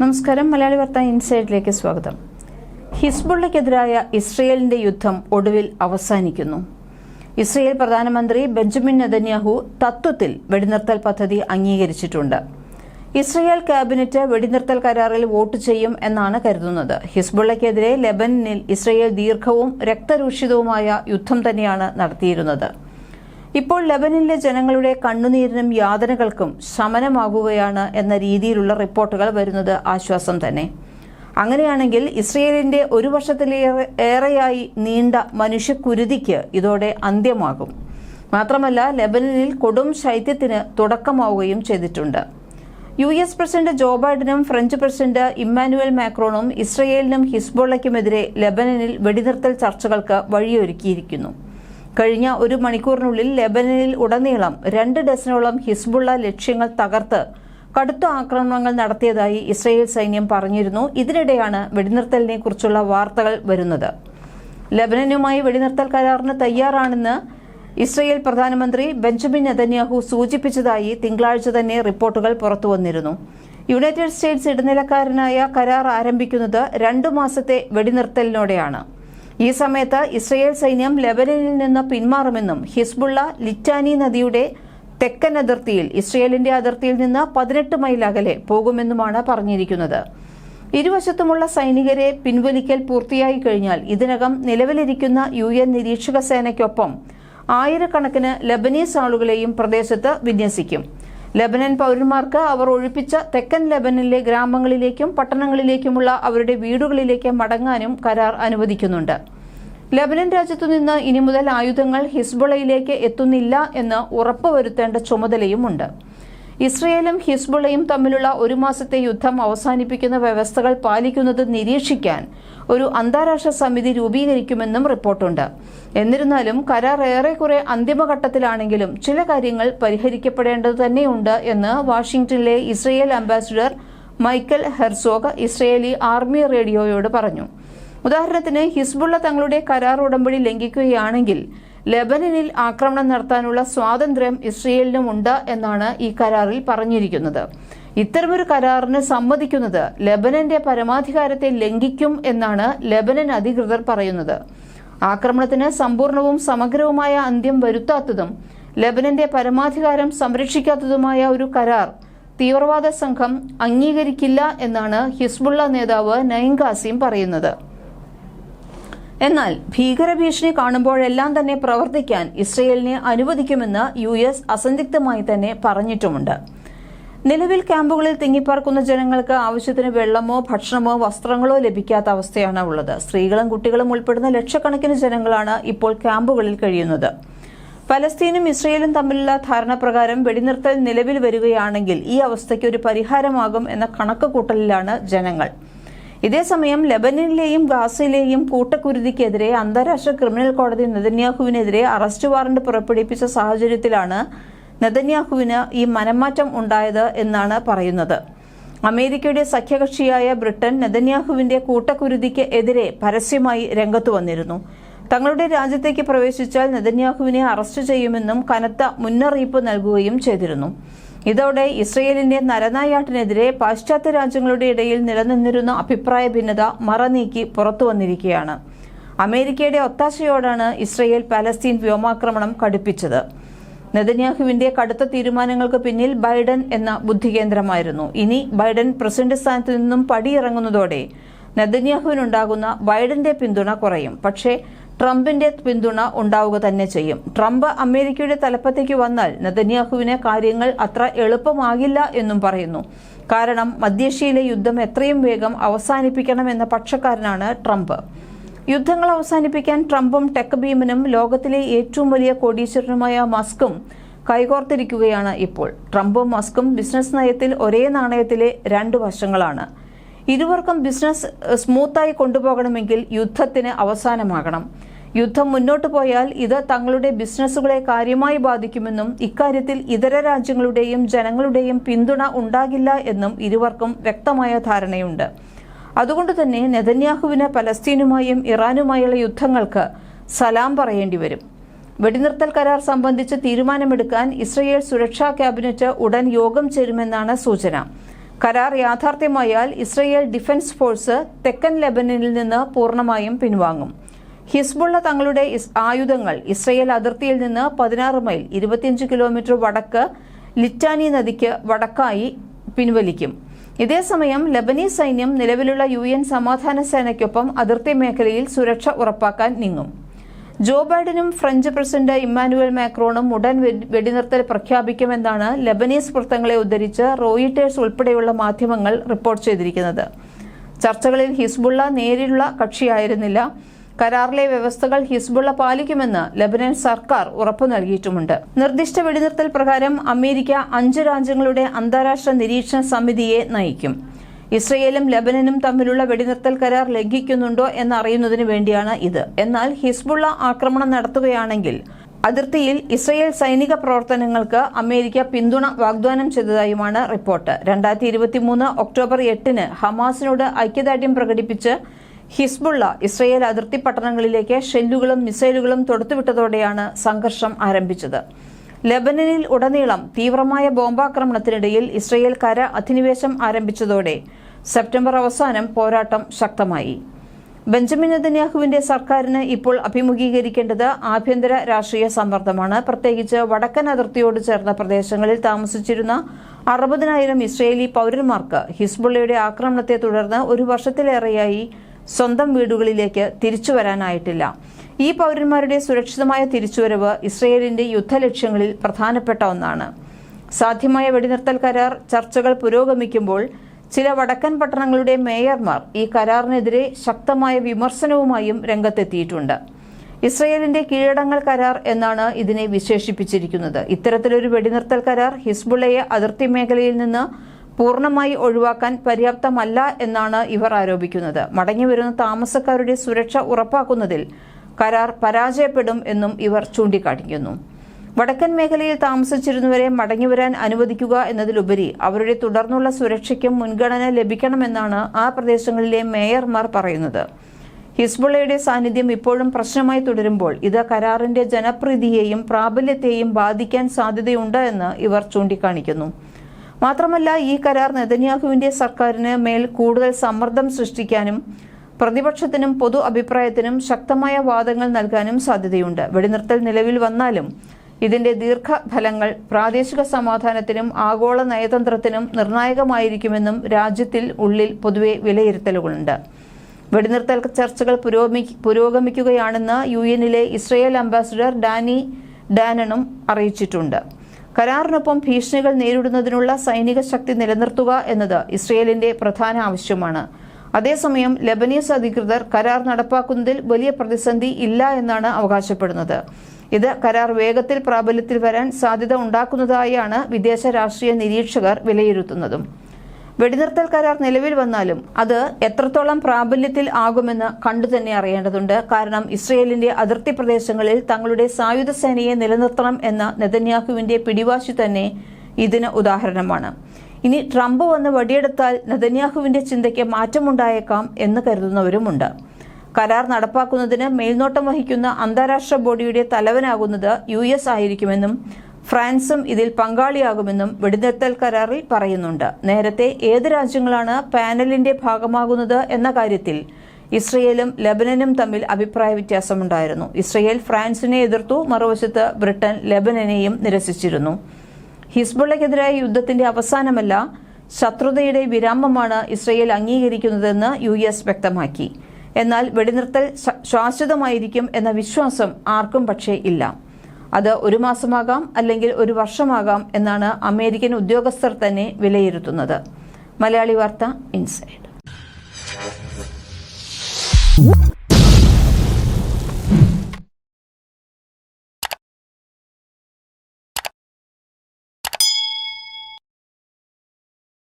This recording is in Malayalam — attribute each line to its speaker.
Speaker 1: നമസ്കാരം. മലയാളി വാർത്ത ഇൻസൈഡിലേക്ക് സ്വാഗതം. ഹിസ്ബുള്ളയ്ക്കെതിരായ ഇസ്രയേലിന്റെ യുദ്ധം ഒടുവിൽ അവസാനിക്കുന്നു. ഇസ്രയേൽ പ്രധാനമന്ത്രി ബെഞ്ചമിൻ നെതന്യാഹു തത്വത്തിൽ വെടിനിർത്തൽ പദ്ധതി അംഗീകരിച്ചിട്ടുണ്ട്. ഇസ്രയേൽ ക്യാബിനറ്റ് വെടിനിർത്തൽ കരാറിൽ വോട്ട് ചെയ്യും എന്നാണ് കരുതുന്നത്. ഹിസ്ബുള്ളയ്ക്കെതിരെ ലെബനനിൽ ഇസ്രയേൽ ദീർഘവും രക്തരൂഷിതവുമായ യുദ്ധം തന്നെയാണ് നടത്തിയിരുന്നത്. ഇപ്പോൾ ലെബനിലെ ജനങ്ങളുടെ കണ്ണുനീരിനും യാതനകൾക്കും ശമനമാകുകയാണ് എന്ന രീതിയിലുള്ള റിപ്പോർട്ടുകൾ വരുന്നത് ആശ്വാസം തന്നെ. അങ്ങനെയാണെങ്കിൽ ഇസ്രയേലിന്റെ ഒരു വർഷത്തിലേറെ ഏറെയായി നീണ്ട മനുഷ്യക്കുരുതിക്ക് ഇതോടെ അന്ത്യമാകും. മാത്രമല്ല ലെബനനിൽ കൊടും ശൈത്യത്തിന് തുടക്കമാവുകയും ചെയ്തിട്ടുണ്ട്. യു എസ് പ്രസിഡന്റ് ജോ ബൈഡനും ഫ്രഞ്ച് പ്രസിഡന്റ് ഇമ്മാനുവൽ മാക്രോണും ഇസ്രയേലിനും ഹിസ്ബോളയ്ക്കുമെതിരെ ലെബനനിൽ വെടിനിർത്തൽ ചർച്ചകൾക്ക് വഴിയൊരുക്കിയിരിക്കുന്നു. കഴിഞ്ഞ ഒരു മണിക്കൂറിനുള്ളിൽ ലെബനനിൽ ഉടനീളം രണ്ട് ഡസനോളം ഹിസ്ബുള്ള ലക്ഷ്യങ്ങൾ തകർത്ത് കടുത്ത ആക്രമണങ്ങൾ നടത്തിയതായി ഇസ്രയേൽ സൈന്യം പറഞ്ഞിരുന്നു. ഇതിനിടെയാണ് വെടിനിർത്തലിനെ കുറിച്ചുള്ള വാർത്തകൾ വരുന്നത്. ലെബനനുമായി വെടിനിർത്തൽ കരാറിന് തയ്യാറാണെന്ന് ഇസ്രയേൽ പ്രധാനമന്ത്രി ബെഞ്ചമിൻ നെതന്യാഹു സൂചിപ്പിച്ചതായി തിങ്കളാഴ്ച തന്നെ റിപ്പോർട്ടുകൾ പുറത്തുവന്നിരുന്നു യുണൈറ്റഡ് സ്റ്റേറ്റ്സ് ഇടനിലക്കാരനായ കരാർ ആരംഭിക്കുന്നത് രണ്ടു മാസത്തെ വെടിനിർത്തലിനോടെയാണ്. ഈ സമയത്ത് ഇസ്രയേൽ സൈന്യം ലെബനനിൽ നിന്ന് പിന്മാറുമെന്നും ഹിസ്ബുള്ള ലിറ്റാനി നദിയുടെ തെക്കൻ അതിർത്തിയിൽ ഇസ്രയേലിന്റെ അതിർത്തിയിൽ നിന്ന് പതിനെട്ട് മൈൽ അകലെ പോകുമെന്നുമാണ് പറഞ്ഞിരിക്കുന്നത്. ഇരുവശത്തുമുള്ള സൈനികരെ പിൻവലിക്കൽ പൂർത്തിയായി കഴിഞ്ഞാൽ ഇതിനകം നിലവിലിരിക്കുന്ന യു എൻ നിരീക്ഷക സേനയ്ക്കൊപ്പം ആയിരക്കണക്കിന് ലബനീസ് ആളുകളെയും പ്രദേശത്ത് വിന്യസിക്കും. ലബനൻ പൗരന്മാർക്ക് അവർ ഒഴിപ്പിച്ച തെക്കൻ ലബനനിലെ ഗ്രാമങ്ങളിലേക്കും പട്ടണങ്ങളിലേക്കുമുള്ള അവരുടെ വീടുകളിലേക്ക് മടങ്ങാനും കരാർ അനുവദിക്കുന്നുണ്ട്. ലബനൻ രാജ്യത്തു നിന്ന് ഇനി മുതൽ ആയുധങ്ങൾ ഹിസ്ബുളയിലേക്ക് എത്തുന്നില്ല എന്ന് ഉറപ്പുവരുത്തേണ്ട ചുമതലയുമുണ്ട്. ഇസ്രയേലും ഹിസ്ബുളയും തമ്മിലുള്ള ഒരു മാസത്തെ യുദ്ധം അവസാനിപ്പിക്കുന്ന വ്യവസ്ഥകൾ പാലിക്കുന്നത് നിരീക്ഷിക്കാൻ ഒരു അന്താരാഷ്ട്ര സമിതി രൂപീകരിക്കുമെന്നും റിപ്പോർട്ടുണ്ട്. എന്നിരുന്നാലും കരാർ ഏറെക്കുറെ അന്തിമഘട്ടത്തിലാണെങ്കിലും ചില കാര്യങ്ങൾ പരിഹരിക്കപ്പെടേണ്ടത് തന്നെയുണ്ട് എന്ന് വാഷിംഗ്ടണിലെ Israel ambassador Michael Herzog Israeli army റേഡിയോയോട് പറഞ്ഞു. ഉദാഹരണത്തിന് ഹിസ്ബുള്ള തങ്ങളുടെ കരാർ ഉടമ്പടി ലംഘിക്കുകയാണെങ്കിൽ ലെബനനിൽ ആക്രമണം നടത്താനുള്ള സ്വാതന്ത്ര്യം ഇസ്രയേലിനുമുണ്ട് എന്നാണ് ഈ കരാറിൽ പറഞ്ഞിരിക്കുന്നത്. ഇത്തരമൊരു കരാറിന് സമ്മതിക്കുന്നത് ലെബനന്റെ പരമാധികാരത്തെ ലംഘിക്കും എന്നാണ് ലെബനൻ അധികൃതർ പറയുന്നത്. ആക്രമണത്തിന് സമ്പൂർണവും സമഗ്രവുമായ അന്ത്യം വരുത്താത്തതും ലെബനന്റെ പരമാധികാരം സംരക്ഷിക്കാത്തതുമായ ഒരു കരാർ തീവ്രവാദ സംഘം അംഗീകരിക്കില്ല എന്നാണ് ഹിസ്ബുള്ള നേതാവ് നയിം കാസിം പറയുന്നത്. എന്നാൽ ഭീകരഭീഷണി കാണുമ്പോഴെല്ലാം തന്നെ പ്രവർത്തിക്കാൻ ഇസ്രയേലിനെ അനുവദിക്കുമെന്ന് യു എസ് അസന്ദിഗ്ധമായി തന്നെ പറഞ്ഞിട്ടുമുണ്ട്. നിലവിൽ ക്യാമ്പുകളിൽ തിങ്ങിപ്പാർക്കുന്ന ജനങ്ങൾക്ക് ആവശ്യത്തിന് വെള്ളമോ ഭക്ഷണമോ വസ്ത്രങ്ങളോ ലഭിക്കാത്ത അവസ്ഥയാണ് ഉള്ളത്. സ്ത്രീകളും കുട്ടികളും ഉൾപ്പെടുന്ന ലക്ഷക്കണക്കിന് ജനങ്ങളാണ് ഇപ്പോൾ ക്യാമ്പുകളിൽ കഴിയുന്നത്. പലസ്തീനും ഇസ്രയേലും തമ്മിലുള്ള ധാരണപ്രകാരം വെടിനിർത്തൽ നിലവിൽ വരികയാണെങ്കിൽ ഈ അവസ്ഥയ്ക്ക് ഒരു പരിഹാരമാകും എന്ന കണക്ക് കൂട്ടലിലാണ് ജനങ്ങൾ. ഇതേസമയം ലെബനനിലെയും ഗാസയിലെയും കൂട്ടക്കുരുതിക്കെതിരെ അന്താരാഷ്ട്ര ക്രിമിനൽ കോടതി നെതന്യാഹുവിനെതിരെ അറസ്റ്റ് വാറണ്ട് പുറപ്പെടുവിപ്പിച്ച സാഹചര്യത്തിലാണ് നെതന്യാഹുവിന് ഈ മനംമാറ്റം ഉണ്ടായത് എന്നാണ് പറയുന്നത്. അമേരിക്കയുടെ സഖ്യകക്ഷിയായ ബ്രിട്ടൻ നെതന്യാഹുവിന്റെ കൂട്ടക്കുരുതിക്ക് എതിരെ പരസ്യമായി രംഗത്തു വന്നിരുന്നു. തങ്ങളുടെ രാജ്യത്തേക്ക് പ്രവേശിച്ചാൽ നെതന്യാഹുവിനെ അറസ്റ്റ് ചെയ്യുമെന്നും കനത്ത മുന്നറിയിപ്പ് നൽകുകയും ചെയ്തിരുന്നു. ഇതോടെ ഇസ്രയേലിന്റെ നരനായാട്ടിനെതിരെ പാശ്ചാത്യ രാജ്യങ്ങളുടെ ഇടയിൽ നിലനിന്നിരുന്ന അഭിപ്രായ ഭിന്നത മറനീക്കി പുറത്തു വന്നിരിക്കുകയാണ്. അമേരിക്കയുടെ ഒത്താശയോടാണ് ഇസ്രയേൽ പാലസ്തീൻ വ്യോമാക്രമണം കടുപ്പിച്ചത്. നെതന്യാഹുവിന്റെ കടുത്ത തീരുമാനങ്ങൾക്ക് പിന്നിൽ ബൈഡൻ എന്ന ബുദ്ധികേന്ദ്രമായിരുന്നു. ഇനി ബൈഡൻ പ്രസിഡന്റ് സ്ഥാനത്ത് നിന്നും പടിയിറങ്ങുന്നതോടെ നെതന്യാഹുവിനുണ്ടാകുന്ന ബൈഡന്റെ പിന്തുണ കുറയും. പക്ഷേ ട്രംപിന്റെ പിന്തുണ ഉണ്ടാവുക തന്നെ ചെയ്യും. ട്രംപ് അമേരിക്കയുടെ തലപ്പത്തേക്ക് വന്നാൽ നെതന്യാഹുവിന് കാര്യങ്ങൾ അത്ര എളുപ്പമാകില്ല എന്നും പറയുന്നു. കാരണം മധ്യേഷ്യയിലെ യുദ്ധം എത്രയും വേഗം അവസാനിപ്പിക്കണമെന്ന പക്ഷക്കാരനാണ് ട്രംപ്. യുദ്ധങ്ങൾ അവസാനിപ്പിക്കാൻ ട്രംപും ടെക് ഭീമനും ലോകത്തിലെ ഏറ്റവും വലിയ കോടീശ്വരനുമായ മസ്കും കൈകോർത്തിരിക്കുകയാണ് ഇപ്പോൾ. ട്രംപും മസ്കും ബിസിനസ് നയത്തിൽ ഒരേ നാണയത്തിലെ രണ്ട് വശങ്ങളാണ്. ഇരുവർക്കും ബിസിനസ് സ്മൂത്തായി കൊണ്ടുപോകണമെങ്കിൽ യുദ്ധത്തിന് അവസാനമാകണം. യുദ്ധം മുന്നോട്ടു പോയാൽ ഇത് തങ്ങളുടെ ബിസിനസ്സുകളെ കാര്യമായി ബാധിക്കുമെന്നും ഇക്കാര്യത്തിൽ ഇതര രാജ്യങ്ങളുടെയും ജനങ്ങളുടെയും പിന്തുണ ഉണ്ടാകില്ല എന്നും ഇരുവർക്കും വ്യക്തമായ ധാരണയുണ്ട്. അതുകൊണ്ട് തന്നെ നെതന്യാഹുവിന് പലസ്തീനുമായും ഇറാനുമായുള്ള യുദ്ധങ്ങൾക്ക് സലാം പറയേണ്ടി വരും. വെടിനിർത്തൽ കരാർ സംബന്ധിച്ച് തീരുമാനമെടുക്കാൻ ഇസ്രയേൽ സുരക്ഷാ ക്യാബിനറ്റ് ഉടൻ യോഗം ചേരുമെന്നാണ് സൂചന. കരാർ യാഥാർത്ഥ്യമായാൽ ഇസ്രയേൽ ഡിഫൻസ് ഫോഴ്സ് തെക്കൻ ലെബനനിൽ നിന്ന് പൂർണമായും പിൻവാങ്ങും. ഹിസ്ബുള്ള തങ്ങളുടെ ആയുധങ്ങൾ ഇസ്രയേൽ അതിർത്തിയിൽ നിന്ന് പതിനാറ് മൈൽ ഇരുപത്തിയഞ്ച് കിലോമീറ്റർ വടക്ക് ലിറ്റാനി നദിക്ക് വടക്കായി പിൻവലിക്കും. ഇതേസമയം ലബനീസ് സൈന്യം നിലവിലുള്ള യു എൻ സമാധാന സേനയ്ക്കൊപ്പം അതിർത്തി മേഖലയിൽ സുരക്ഷ ഉറപ്പാക്കാൻ നീങ്ങും. ജോ ബൈഡനും ഫ്രഞ്ച് പ്രസിഡന്റ് ഇമ്മാനുവൽ മാക്രോണും ഉടൻ വെടിനിർത്തൽ പ്രഖ്യാപിക്കുമെന്നാണ് ലബനീസ് വൃത്തങ്ങളെ ഉദ്ധരിച്ച് റോയിട്ടേഴ്സ് ഉൾപ്പെടെയുള്ള മാധ്യമങ്ങൾ റിപ്പോർട്ട് ചെയ്തിരിക്കുന്നത്. ചർച്ചകളിൽ ഹിസ്ബുള്ള നേരിടുള്ള കക്ഷിയായിരുന്നില്ല. കരാറിലെ വ്യവസ്ഥകൾ ഹിസ്ബുള്ള പാലിക്കുമെന്ന് ലബനൻ സർക്കാർ ഉറപ്പു നൽകിയിട്ടുമുണ്ട്. നിർദ്ദിഷ്ട വെടിനിർത്തൽ പ്രകാരം അമേരിക്ക അഞ്ച് രാജ്യങ്ങളുടെ അന്താരാഷ്ട്ര നിരീക്ഷണ സമിതിയെ നയിക്കും. ഇസ്രയേലും ലബനനും തമ്മിലുള്ള വെടിനിർത്തൽ കരാർ ലംഘിക്കുന്നുണ്ടോ എന്നറിയുന്നതിന് വേണ്ടിയാണ് ഇത്. എന്നാൽ ഹിസ്ബുള്ള ആക്രമണം നടത്തുകയാണെങ്കിൽ അതിർത്തിയിൽ ഇസ്രയേൽ സൈനിക പ്രവർത്തനങ്ങൾക്ക് അമേരിക്ക പിന്തുണ വാഗ്ദാനം ചെയ്തതായുമാണ് റിപ്പോർട്ട്. രണ്ടായിരത്തി ഇരുപത്തിമൂന്ന് ഒക്ടോബർ എട്ടിന് ഹമാസിനോട് ഐക്യദാർഢ്യം പ്രകടിപ്പിച്ച് ഹിസ്ബുള്ള ഇസ്രയേൽ അതിർത്തി പട്ടണങ്ങളിലേക്ക് ഷെല്ലുകളും മിസൈലുകളും തൊടുത്തുവിട്ടതോടെയാണ് സംഘർഷം ആരംഭിച്ചത്. ലെബനനിൽ ഉടനീളം തീവ്രമായ ബോംബാക്രമണത്തിനിടയിൽ ഇസ്രയേൽ കര അധിനിവേശം ആരംഭിച്ചതോടെ സെപ്റ്റംബർ അവസാനം പോരാട്ടം ശക്തമായി. ബെഞ്ചമിൻ നെതന്യാഹുവിന്റെ സർക്കാരിന് ഇപ്പോൾ അഭിമുഖീകരിക്കേണ്ടത് ആഭ്യന്തര രാഷ്ട്രീയ സമ്മർദ്ദമാണ്. പ്രത്യേകിച്ച് വടക്കൻ അതിർത്തിയോട് ചേർന്ന പ്രദേശങ്ങളിൽ താമസിച്ചിരുന്ന അറുപതിനായിരം ഇസ്രയേലി പൗരന്മാർക്ക് ഹിസ്ബുള്ളയുടെ ആക്രമണത്തെ തുടർന്ന് ഒരു വർഷത്തിലേറെയായി സ്വന്തം വീടുകളിലേക്ക് തിരിച്ചു വരാനായിട്ടില്ല. ഈ പൗരന്മാരുടെ സുരക്ഷിതമായ തിരിച്ചുവരവ് ഇസ്രയേലിന്റെ യുദ്ധലക്ഷ്യങ്ങളിൽ പ്രധാനപ്പെട്ട ഒന്നാണ്. സാധ്യമായ വെടിനിർത്തൽ കരാർ ചർച്ചകൾ പുരോഗമിക്കുമ്പോൾ ചില വടക്കൻ പട്ടണങ്ങളുടെ മേയർമാർ ഈ കരാറിനെതിരെ ശക്തമായ വിമർശനവുമായും രംഗത്തെത്തിയിട്ടുണ്ട്. ഇസ്രയേലിന്റെ കീഴടങ്ങൽ കരാർ എന്നാണ് ഇതിനെ വിശേഷിപ്പിച്ചിരിക്കുന്നത്. ഇത്തരത്തിലൊരു വെടിനിർത്തൽ കരാർ ഹിസ്ബുള്ളയെ അതിർത്തി മേഖലയിൽ നിന്ന് പൂർണമായി ഒഴിവാക്കാൻ പര്യാപ്തമല്ല എന്നാണ് ഇവർ ആരോപിക്കുന്നത്. മടങ്ങിവരുന്ന താമസക്കാരുടെ സുരക്ഷ ഉറപ്പാക്കുന്നതിൽ കരാർ പരാജയപ്പെടും എന്നും ഇവർ ചൂണ്ടിക്കാട്ടിക്കുന്നു വടക്കൻ മേഖലയിൽ താമസിച്ചിരുന്നവരെ മടങ്ങിവരാൻ അനുവദിക്കുക എന്നതിലുപരി അവരുടെ തുടർന്നുള്ള സുരക്ഷയ്ക്കും മുൻഗണന ലഭിക്കണമെന്നാണ് ആ പ്രദേശങ്ങളിലെ മേയർമാർ പറയുന്നത്. ഹിസ്ബുള്ളയുടെ സാന്നിധ്യം ഇപ്പോഴും പ്രശ്നമായി തുടരുമ്പോൾ ഇത് കരാറിന്റെ ജനപ്രീതിയെയും പ്രാബല്യത്തെയും ബാധിക്കാൻ സാധ്യതയുണ്ട് എന്ന് ഇവർ ചൂണ്ടിക്കാണിക്കുന്നു. മാത്രമല്ല ഈ കരാർ നെതന്യാഹുവിന്റെ സർക്കാരിന് മേൽ കൂടുതൽ സമ്മർദ്ദം സൃഷ്ടിക്കാനും പ്രതിപക്ഷത്തിനും പൊതു അഭിപ്രായത്തിനും ശക്തമായ വാദങ്ങൾ നൽകാനും സാധ്യതയുണ്ട്. വെടിനിർത്തൽ നിലവിൽ വന്നാലും ഇതിന്റെ ദീർഘഫലങ്ങൾ പ്രാദേശിക സമാധാനത്തിനും ആഗോള നയതന്ത്രത്തിനും നിർണായകമായിരിക്കുമെന്നും രാജ്യത്തിൽ ഉള്ളിൽ പൊതുവെ വിലയിരുത്തലുകളുണ്ട്. വെടിനിർത്തൽ ചർച്ചകൾ പുരോഗമി പുരോഗമിക്കുകയാണെന്ന് യു എന്നിലെ ഇസ്രയേൽ അംബാസിഡർ ഡാനി ഡാനണും അറിയിച്ചിട്ടുണ്ട്. കരാറിനൊപ്പം ഭീഷണികൾ നേരിടുന്നതിനുള്ള സൈനിക ശക്തി നിലനിർത്തുക എന്നത് ഇസ്രയേലിന്റെ പ്രധാന ആവശ്യമാണ്. അതേസമയം ലബനീസ് അധികൃതർ കരാർ നടപ്പാക്കുന്നതിൽ വലിയ പ്രതിസന്ധി ഇല്ല എന്നാണ് അവകാശപ്പെടുന്നത്. ഇത് കരാർ വേഗത്തിൽ പ്രാബല്യത്തിൽ വരാൻ സാധ്യത ഉണ്ടാക്കുന്നതായാണ് വിദേശ രാഷ്ട്രീയ നിരീക്ഷകർ വിലയിരുത്തുന്നതും. വെടിനിർത്തൽ കരാർ നിലവിൽ വന്നാലും അത് എത്രത്തോളം പ്രാബല്യത്തിൽ ആകുമെന്ന് കണ്ടു തന്നെ അറിയേണ്ടതുണ്ട്. കാരണം ഇസ്രയേലിന്റെ അതിർത്തി പ്രദേശങ്ങളിൽ തങ്ങളുടെ സായുധ സേനയെ നിലനിർത്തണം എന്ന നെതന്യാഹുവിന്റെ പിടിവാശി തന്നെ ഇതിന് ഉദാഹരണമാണ്. ഇനി ട്രംപ് വന്ന് വടിയെടുത്താൽ നെതന്യാഹുവിന്റെ ചിന്തയ്ക്ക് മാറ്റമുണ്ടായേക്കാം എന്ന് കരുതുന്നവരുമുണ്ട്. കരാർ നടപ്പാക്കുന്നതിന് മേൽനോട്ടം വഹിക്കുന്ന അന്താരാഷ്ട്ര ബോഡിയുടെ തലവനാകുന്നത് യു എസ് ആയിരിക്കുമെന്നും ഫ്രാൻസും ഇതിൽ പങ്കാളിയാകുമെന്നും വെടിനിർത്തൽ കരാറിൽ പറയുന്നുണ്ട്. നേരത്തെ ഏത് രാജ്യങ്ങളാണ് പാനലിന്റെ ഭാഗമാകുന്നത് എന്ന കാര്യത്തിൽ ഇസ്രയേലും ലബനനും തമ്മിൽ അഭിപ്രായ വ്യത്യാസമുണ്ടായിരുന്നു. ഇസ്രയേൽ ഫ്രാൻസിനെ എതിർത്തു മറുവശത്ത് ബ്രിട്ടൻ ലബനനെയും നിരസിച്ചിരുന്നു. ഹിസ്ബുള്ളയ്ക്കെതിരായ യുദ്ധത്തിന്റെ അവസാനമല്ല ശത്രുതയുടെ വിരാമമാണ് ഇസ്രയേൽ അംഗീകരിക്കുന്നതെന്ന് യു എസ് വ്യക്തമാക്കി. എന്നാൽ വെടിനിർത്തൽ ശാശ്വതമായിരിക്കും എന്ന വിശ്വാസം ആർക്കും പക്ഷേ ഇല്ല. അത് ഒരു മാസമാകാം അല്ലെങ്കിൽ ഒരു വർഷമാകാം എന്നാണ് അമേരിക്കൻ ഉദ്യോഗസ്ഥർ തന്നെ വിലയിരുത്തുന്നത്. മലയാളി വാർത്ത ഇൻസൈഡ്